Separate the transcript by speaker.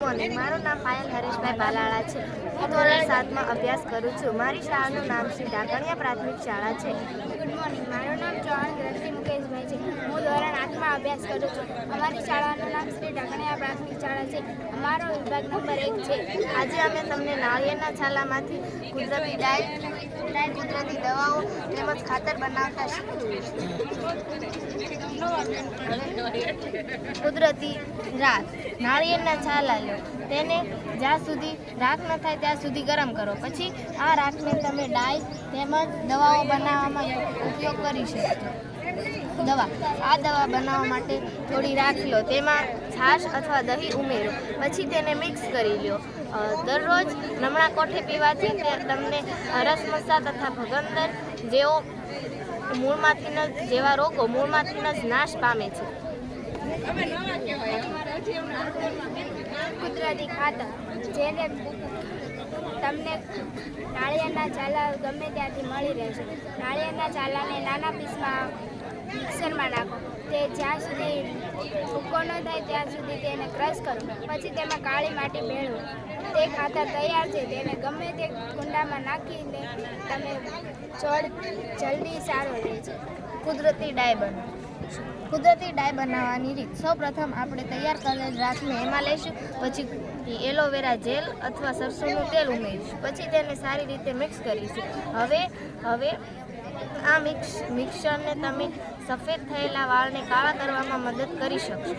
Speaker 1: મારું નામ પાયલ હરેશભાઈ બાલાળા છે. હું ધોરણ સાતમાં અભ્યાસ કરું છું. મારી શાળાનું નામ શ્રી ડાકણિયા પ્રાથમિક શાળા છે.
Speaker 2: ગુડ મોર્નિંગ મારું નામ ચૌહાણ દ્રષ્ટિ આઠમાં અભ્યાસ કરું છું? અમારી શાળાનું નામ શ્રી ઢાકણિયા પ્રાથમિક શાળા છે. અમારો વિભાગ નંબર એક છે.
Speaker 1: આજે અમે તમને નાળિયેરના છાલામાંથી કુદરતી ડાય કુદરતી દવાઓ તેમજ ખાતર બનાવતા શીખવીશું. કુદરતી રાખ નાળિયેરના છાલા લો તેને જ્યાં સુધી રાખ ન થાય ત્યાં સુધી ગરમ કરો. પછી આ રાખને તમે ડાય તેમજ દવાઓ બનાવવામાં ઉપયોગ કરી શકશો દવા. આ દવા બનાવવા માટે થોડી રાખ લો. તેમાં છાશ અથવા દહીં ઉમેરો. પછી તેને મિક્સ કરી લો દરરોજ નમણા કોઠે પીવાથી તમને રસમસા તથા ભગંદર જેવો મૂળમાંથી જેવા રોગો મૂળમાંથી જ નાશ પામે છે.
Speaker 2: કુદરતી ખાતર. જેને તમને નાળિયેરના ચાલા ગમે ત્યાંથી મળી રહેશે. નાળિયેરના ચાલાને નાના પીસમાં મિક્સરમાં નાખો. તે જ્યાં સુધી ભૂકો ન થાય ત્યાં સુધી તેને ક્રશ કરો. પછી તેમાં કાળી માટી ભેળવો. તે ખાતર તૈયાર છે. તેને ગમે તે કુંડામાં નાખીને તમે છોડ જલ્દી સારો રહે છે.
Speaker 1: કુદરતી ડાય બનાવો કુદરતી ડાય બનાવવાની રીત. સૌપ્રથમ આપણે તૈયાર કરેલ રાખને એમાં લઈશું. પછી એલોવેરા જેલ અથવા સરસોનું તેલ ઉમેરીશું. પછી તેને સારી રીતે મિક્સ કરીશું. હવે હવે આ મિક્સ મિક્સરને તમે સફેદ થયેલા વાળને કાળા કરવામાં મદદ કરી શકશો.